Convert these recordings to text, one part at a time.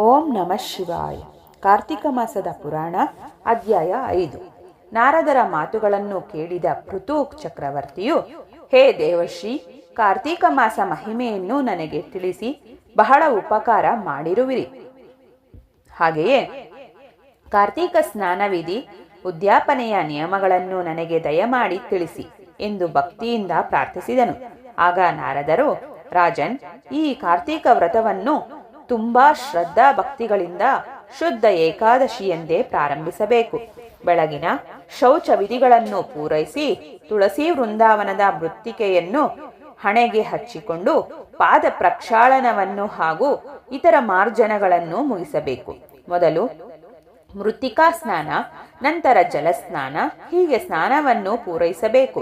ಓಂ ನಮಃ ಶಿವಾಯ. ಕಾರ್ತಿಕ ಮಾಸದ ಪುರಾಣ, ಅಧ್ಯಾಯ ಐದು. ನಾರದರ ಮಾತುಗಳನ್ನು ಕೇಳಿದ ಪೃಥು ಚಕ್ರವರ್ತಿಯು, ಹೇ ದೇವಶ್ರೀ ಕಾರ್ತಿಕ ಮಾಸ ಮಹಿಮೆಯನ್ನು ನನಗೆ ತಿಳಿಸಿ, ಬಹಳ ಉಪಕಾರ ಮಾಡಿರುವಿರಿ. ಹಾಗೆಯೇ, ಕಾರ್ತೀಕ ಸ್ನಾನವಿಧಿ, ಉದ್ಯಾಪನೆಯ ನಿಯಮಗಳನ್ನು ನನಗೆ ದಯಮಾಡಿ ತಿಳಿಸಿ ಎಂದು ಭಕ್ತಿಯಿಂದ ಪ್ರಾರ್ಥಿಸಿದನು. ಆಗ ನಾರದರು, ರಾಜನ್, ಈ ಕಾರ್ತೀಕ ವ್ರತವನ್ನು ತುಂಬಾ ಶ್ರದ್ಧಾ ಭಕ್ತಿಗಳಿಂದ ಶುದ್ಧ ಏಕಾದಶಿ ಎಂದೇ ಪ್ರಾರಂಭಿಸಬೇಕು. ಬೆಳಗಿನ ಶೌಚ ವಿಧಿಗಳನ್ನು ಪೂರೈಸಿ ತುಳಸಿ ವೃಂದಾವನದ ಮೃತ್ತಿಕೆಯನ್ನು ಹಣೆಗೆ ಹಚ್ಚಿಕೊಂಡು ಪಾದ ಪ್ರಕ್ಷಾಳನವನ್ನು ಹಾಗೂ ಇತರ ಮಾರ್ಜನಗಳನ್ನು ಮುಗಿಸಬೇಕು. ಮೊದಲು ಮೃತ್ತಿಕಾ ಸ್ನಾನ, ನಂತರ ಜಲಸ್ನಾನ, ಹೀಗೆ ಸ್ನಾನವನ್ನು ಪೂರೈಸಬೇಕು.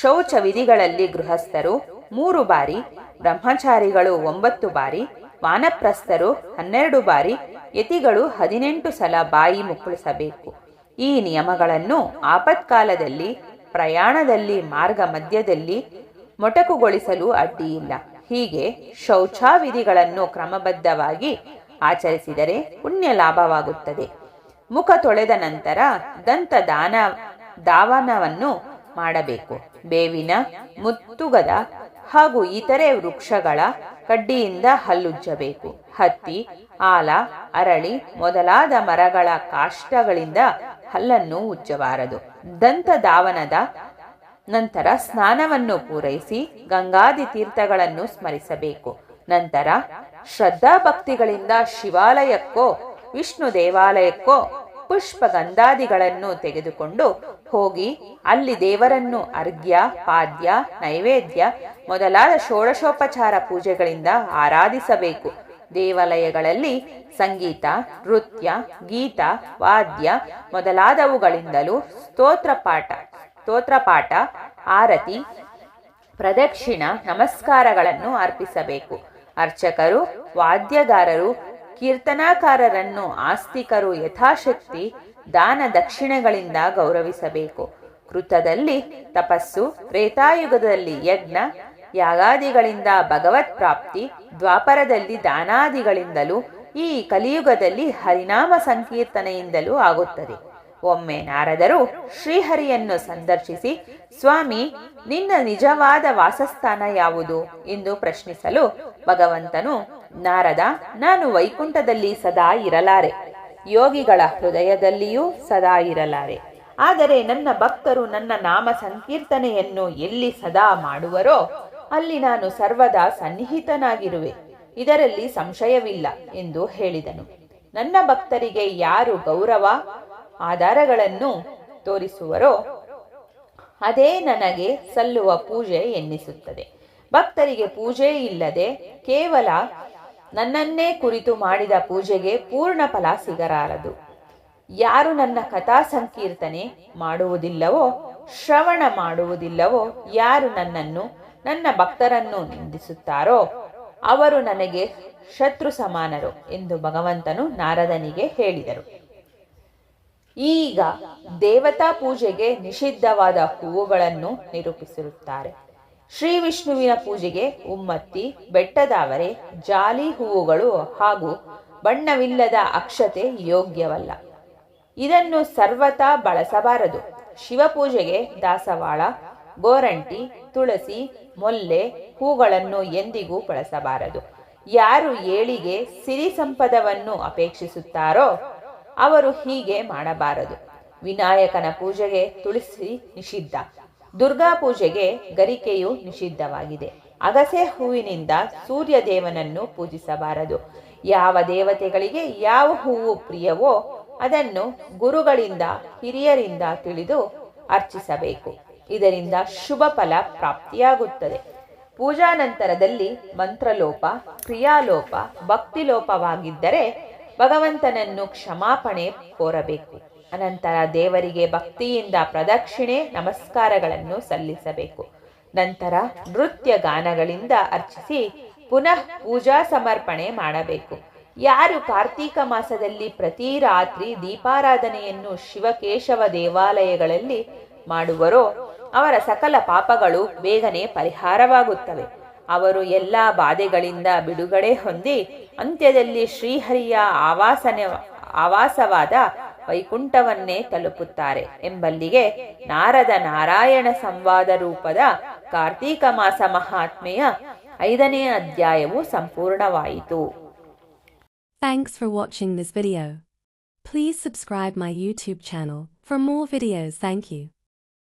ಶೌಚ ವಿಧಿಗಳಲ್ಲಿ ಗೃಹಸ್ಥರು ಮೂರು ಬಾರಿ, ಬ್ರಹ್ಮಚಾರಿಗಳು ಒಂಬತ್ತು ಬಾರಿ ವಾನಪ್ರಸ್ಥರು ಹನ್ನೆರಡು ಬಾರಿ ಯತಿಗಳು ಹದಿನೆಂಟು ಸಲ ಬಾಯಿ ಮುಕ್ಕಳಿಸಬೇಕು. ಈ ನಿಯಮಗಳನ್ನು ಆಪತ್ಕಾಲದಲ್ಲಿ, ಪ್ರಯಾಣದಲ್ಲಿ, ಮಾರ್ಗ ಮಧ್ಯದಲ್ಲಿ ಮೊಟಕುಗೊಳಿಸಲು ಅಡ್ಡಿಯಿಲ್ಲ. ಹೀಗೆ ಶೌಚಾವಿಧಿಗಳನ್ನು ಕ್ರಮಬದ್ಧವಾಗಿ ಆಚರಿಸಿದರೆ ಪುಣ್ಯ ಲಾಭವಾಗುತ್ತದೆ. ಮುಖ ತೊಳೆದ ನಂತರ ದಂತ ದಾನ ದಾವನವನ್ನು ಮಾಡಬೇಕು. ಬೇವಿನ, ಮುತ್ತುಗದ ಹಾಗೂ ಇತರೆ ವೃಕ್ಷಗಳ ಕಡ್ಡಿಯಿಂದ ಹಲ್ಲುಜ್ಜಬೇಕು. ಹತ್ತಿ, ಆಲ, ಅರಳಿ ಮೊದಲಾದ ಮರಗಳ ಕಾಷ್ಟಗಳಿಂದ ಹಲ್ಲನ್ನು ಉಜ್ಜಬಾರದು. ದಂತ ದಾವನದ ನಂತರ ಸ್ನಾನವನ್ನು ಪೂರೈಸಿ ಗಂಗಾದಿ ತೀರ್ಥಗಳನ್ನು ಸ್ಮರಿಸಬೇಕು. ನಂತರ ಶ್ರದ್ಧಾ ಭಕ್ತಿಗಳಿಂದ ಶಿವಾಲಯಕ್ಕೋ, ವಿಷ್ಣು ದೇವಾಲಯಕ್ಕೋ ಪುಷ್ಪ ಗಂಧಾದಿಗಳನ್ನು ತೆಗೆದುಕೊಂಡು ಹೋಗಿ ಅಲ್ಲಿ ದೇವರನ್ನು ಅರ್ಘ್ಯ, ಪಾದ್ಯ, ನೈವೇದ್ಯ ಮೊದಲಾದ ಷೋಡಶೋಪಚಾರ ಪೂಜೆಗಳಿಂದ ಆರಾಧಿಸಬೇಕು. ದೇವಾಲಯಗಳಲ್ಲಿ ಸಂಗೀತ, ನೃತ್ಯ, ಗೀತ, ವಾದ್ಯ ಮೊದಲಾದವುಗಳಿಂದಲೂ ಸ್ತೋತ್ರಪಾಠ ಸ್ತೋತ್ರಪಾಠ ಆರತಿ, ಪ್ರದಕ್ಷಿಣ, ನಮಸ್ಕಾರಗಳನ್ನು ಅರ್ಪಿಸಬೇಕು. ಅರ್ಚಕರು, ವಾದ್ಯಗಾರರು ಕೀರ್ತನಾಕಾರರನ್ನು ಆಸ್ತಿಕರು ಯಥಾಶಕ್ತಿ, ದಾನ ದಕ್ಷಿಣೆಗಳಿಂದ ಗೌರವಿಸಬೇಕು. ಕೃತದಲ್ಲಿ ತಪಸ್ಸು, ತ್ರೇತಾಯುಗದಲ್ಲಿ ಯಜ್ಞ, ಯಾಗಾದಿಗಳಿಂದ ಭಗವತ್ ಪ್ರಾಪ್ತಿ, ದ್ವಾಪರದಲ್ಲಿ ದಾನಾದಿಗಳಿಂದಲೂ, ಈ ಕಲಿಯುಗದಲ್ಲಿ ಹರಿನಾಮ ಸಂಕೀರ್ತನೆಯಿಂದಲೂ ಆಗುತ್ತದೆ. ಒಮ್ಮೆ ನಾರದರು ಶ್ರೀಹರಿಯನ್ನು ಸಂದರ್ಶಿಸಿ, ಸ್ವಾಮಿ, ನಿನ್ನ ನಿಜವಾದ ವಾಸಸ್ಥಾನ ಯಾವುದು? ಎಂದು ಪ್ರಶ್ನಿಸಲು ಭಗವಂತನು, ನಾರದ, ನಾನು ವೈಕುಂಠದಲ್ಲಿ ಸದಾ ಇರಲಾರೆ. ಯೋಗಿಗಳ ಹೃದಯದಲ್ಲಿಯೂ ಸದಾ ಇರಲಾರೆ. ಆದರೆ ನನ್ನ ಭಕ್ತರು ನನ್ನ ನಾಮ ಸಂಕೀರ್ತನೆಯನ್ನು ಎಲ್ಲಿ ಸದಾ ಮಾಡುವರೋ, ಅಲ್ಲಿ ನಾನು ಸರ್ವದಾ ಸನ್ನಿಹಿತನಾಗಿರುವೆ. ಇದರಲ್ಲಿ ಸಂಶಯವಿಲ್ಲ ಎಂದು ಹೇಳಿದನು. ನನ್ನ ಭಕ್ತರಿಗೆ ಯಾರು ಗೌರವ ಆಧಾರಗಳನ್ನು ತೋರಿಸುವರೋ, ಅದೇ ನನಗೆ ಸಲ್ಲುವ ಪೂಜೆ ಎನ್ನಿಸುತ್ತದೆ. ಭಕ್ತರಿಗೆ ಪೂಜೆ ಇಲ್ಲದೆ ಕೇವಲ ನನ್ನನ್ನೇ ಕುರಿತು ಮಾಡಿದ ಪೂಜೆಗೆ ಪೂರ್ಣ ಫಲ ಸಿಗರಾರದು. ಯಾರು ನನ್ನ ಕಥಾ ಸಂಕೀರ್ತನೆ ಮಾಡುವುದಿಲ್ಲವೋ, ಶ್ರವಣ ಮಾಡುವುದಿಲ್ಲವೋ, ಯಾರು ನನ್ನನ್ನು, ನನ್ನ ಭಕ್ತರನ್ನು ನಿಂದಿಸುತ್ತಾರೋ, ಅವರು ನನಗೆ ಶತ್ರು ಸಮಾನರು ಎಂದು ಭಗವಂತನು ನಾರದನಿಗೆ ಹೇಳಿದರು. ಈಗ ದೇವತಾ ಪೂಜೆಗೆ ನಿಷಿದ್ಧವಾದ ಹೂವುಗಳನ್ನು ನಿರೂಪಿಸಿರುತ್ತಾರೆ. ಶ್ರೀ ವಿಷ್ಣುವಿನ ಪೂಜೆಗೆ ಉಮ್ಮತ್ತಿ ಬೆಟ್ಟದಾವರೆ ಜಾಲಿ ಹೂವುಗಳು ಹಾಗೂ ಬಣ್ಣವಿಲ್ಲದ ಅಕ್ಷತೆ ಯೋಗ್ಯವಲ್ಲ. ಇದನ್ನು ಸರ್ವತಾ ಬಳಸಬಾರದು. ಶಿವಪೂಜೆಗೆ ದಾಸವಾಳ, ಗೋರಂಟಿ, ತುಳಸಿ, ಮೊಲ್ಲೆ ಹೂಗಳನ್ನು ಎಂದಿಗೂ ಬಳಸಬಾರದು. ಯಾರು ಏಳಿಗೆ ಸಿರಿ ಸಂಪದವನ್ನು ಅಪೇಕ್ಷಿಸುತ್ತಾರೋ ಅವರು ಹೀಗೆ ಮಾಡಬಾರದು. ವಿನಾಯಕನ ಪೂಜೆಗೆ ತುಳಸಿ ನಿಷಿದ್ಧ. ದುರ್ಗಾ ಪೂಜೆಗೆ ಗರಿಕೆಯು ನಿಷಿದ್ಧವಾಗಿದೆ. ಅಗಸೆ ಹೂವಿನಿಂದ ಸೂರ್ಯ ದೇವನನ್ನು ಪೂಜಿಸಬಾರದು. ಯಾವ ದೇವತೆಗಳಿಗೆ ಯಾವ ಹೂವು ಪ್ರಿಯವೋ ಅದನ್ನು ಗುರುಗಳಿಂದ, ಹಿರಿಯರಿಂದ ತಿಳಿದು ಅರ್ಚಿಸಬೇಕು. ಇದರಿಂದ ಶುಭ ಫಲ ಪ್ರಾಪ್ತಿಯಾಗುತ್ತದೆ. ಪೂಜಾ ನಂತರದಲ್ಲಿ ಮಂತ್ರಲೋಪ, ಕ್ರಿಯಾಲೋಪ, ಭಕ್ತಿಲೋಪವಾಗಿದ್ದರೆ ಭಗವಂತನನ್ನು ಕ್ಷಮಾಪಣೆ ಕೋರಬೇಕು. ಅನಂತರ ದೇವರಿಗೆ ಭಕ್ತಿಯಿಂದ ಪ್ರದಕ್ಷಿಣೆ, ನಮಸ್ಕಾರಗಳನ್ನು ಸಲ್ಲಿಸಬೇಕು. ನಂತರ ನೃತ್ಯ ಗಾನಗಳಿಂದ ಅರ್ಚಿಸಿ ಪುನಃ ಪೂಜಾ ಸಮರ್ಪಣೆ ಮಾಡಬೇಕು. ಯಾರು ಕಾರ್ತೀಕ ಮಾಸದಲ್ಲಿ ಪ್ರತಿ ರಾತ್ರಿ ದೀಪಾರಾಧನೆಯನ್ನು ಶಿವಕೇಶವ ದೇವಾಲಯಗಳಲ್ಲಿ ಮಾಡುವರೋ, ಅವರ ಸಕಲ ಪಾಪಗಳು ಬೇಗನೆ ಪರಿಹಾರವಾಗುತ್ತವೆ. ಅವರು ಎಲ್ಲ ಬಾಧೆಗಳಿಂದ ಬಿಡುಗಡೆ ಹೊಂದಿ ಅಂತ್ಯದಲ್ಲಿ ಶ್ರೀಹರಿಯ ಆವಾಸನೆ, ಆವಾಸವಾದ ವೈಕುಂಠವನ್ನೇ ತಲುಪುತ್ತಾರೆ ಎಂಬಲ್ಲಿಗೆ ನಾರದ ನಾರಾಯಣ ಸಂವಾದ ರೂಪದ ಕಾರ್ತೀಕ ಮಾಸ ಮಹಾತ್ಮೆಯ ಐದನೇ ಅಧ್ಯಾಯವು ಸಂಪೂರ್ಣವಾಯಿತು thanks for watching this video. Please subscribe my YouTube channel for more videos. Thank you.